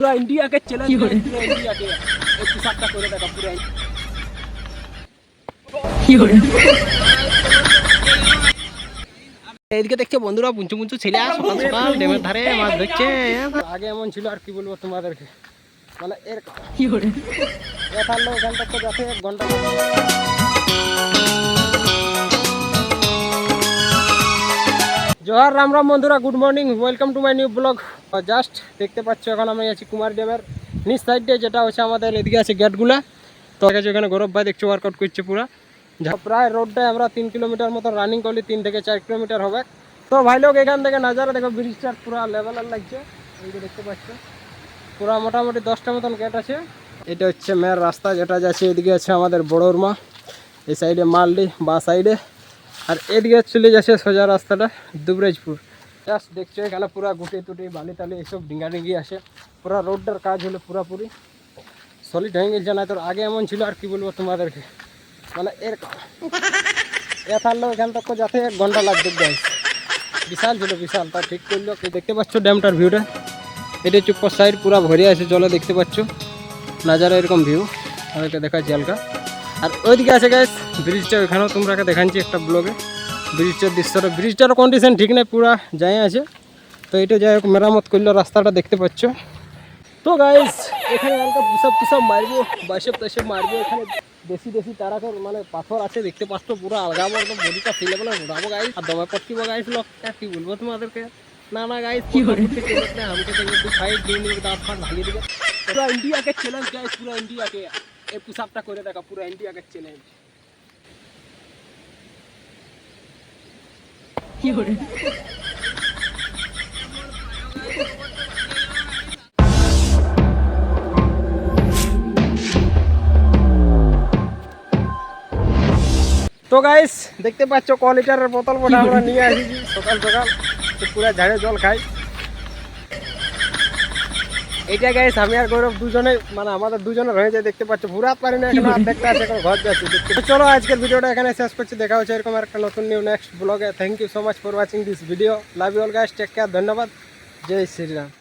পুরো ইন্ডিয়াকে চ্যালেঞ্জ করে পুরো ইন্ডিয়াকে এই পোশাকটা করে দেখা পুরো এদিকে দেখছ বন্ধুরা পুঞ্চু পুঞ্চু ছেলে আর সকাল সকাল ডেমের ধারে মাছ ধরছে। আগে এমন ছিল আর কি বলব তোমাদেরকে? মানে এর কি থাকলে ওখান থেকে যাতে এক ঘণ্টা জোহার রাম রাম বন্ধুরা good morning welcome to my new vlog just দেখতে পাচ্ছ, এখন আমি আছি কুমার ড্যামের নিচ সাইডে যেটা হচ্ছে আমাদের এদিকে আছে গেটগুলা। তো আছে এখানে গৌরব ভাই দেখছি ওয়ার্কআউট করছে পুরা। প্রায় রোডটায় আমরা তিন কিলোমিটার মতো রানিং করলি, তিন থেকে চার কিলোমিটার হবে। তো ভাই লোক, এখান থেকে নাজারা, দেখো ব্রিজটার পুরা লেভেলার লাগছে। এই যে দেখতে পাচ্ছ, পুরা মোটামুটি দশটা মতন গেট আছে। এটা হচ্ছে মেয়ের রাস্তা, যেটা যাচ্ছে এদিকে আছে আমাদের বড়োর বড়োরমা এই সাইডে মালডি, বা সাইডে আর এদিকে চলে যাচ্ছে সোজা রাস্তাটা, দুবরাজপুর। জাস্ট দেখছ, এখানে পুরা গুটি টুটি, বালি টালি, এসব ডিঙ্গা আসে। পুরা রোডটার কাজ হলো পুরাপুরি। সলিড হয়ে গেছে না তোর আগে এমন ছিল, আর কি বলব তোমাদেরকে? মানে এর এ এখান থেকে যাতে এক ঘণ্টা লাগবে গাইস বিশাল ছিল, বিশাল। তা ঠিক করল দেখতে পাচ্ছ ড্যামটার ভিউটা এটা হচ্ছে সাইড পুরা ভরে আছে, জলে দেখতে পাচ্ছ। নাজারা এরকম ভিউ আমাকে দেখাচ্ছি হালকা। আর ওইদিকে আছে গ্যাস ব্রিজটা ওখানেও তোমরা দেখাচ্ছি একটা ব্লগে ব্রিজটার দৃশ্যটা ব্রিজটার কন্ডিশন ঠিক নাই পুরা যাই আছে। তো এটা যাই হোক মেরামত করল রাস্তাটা দেখতে পাচ্ছ। তো গাইস এখানে হালকা পুষাপ পুষাপ মারবো বাইসব তাইসব মারবো এখানে বেশি বেশি তারা মানে পাথর আছে দেখতে পাচ্ছ পুরো আলগাবো একদম বডিটা ফেলে বলে উড়াবো গাইস আর দমে পটকিবো গাইস লোকটা কি বলব তোমাদেরকে? না না গাইস কি হবে আমাকে দিয়ে দিবে দাঁত ফাঁক ভাঙিয়ে দিবে। পুরো ইন্ডিয়াকে চ্যালেঞ্জ গাইস পুরো ইন্ডিয়াকে এই পুষাপটা করে দেখা পুরো ইন্ডিয়াকে চ্যালেঞ্জ তো গাইস দেখতে পাচ্ছ ক লিটারের বোতল বোটা আমরা নিয়ে আসিছি। সকাল সকাল পুরো ঝাড়ে জল খাই। এইটা গাইস আমি আর গৌরব দুজনে মানে আমাদের দুজনের হয়ে যায় দেখতে পাচ্ছ ঘুরাত পারি না এখন অর্ধেকটা আছে এখন ঘর যাচ্ছি দেখতে তো চলো আজকের ভিডিওটা এখানে শেষ করছি দেখা হচ্ছে এরকম একটা নতুন নিউ নেক্সট ব্লগে thank you so much for watching this video love you all guys take care ধন্যবাদ। জয় শ্রীরাম।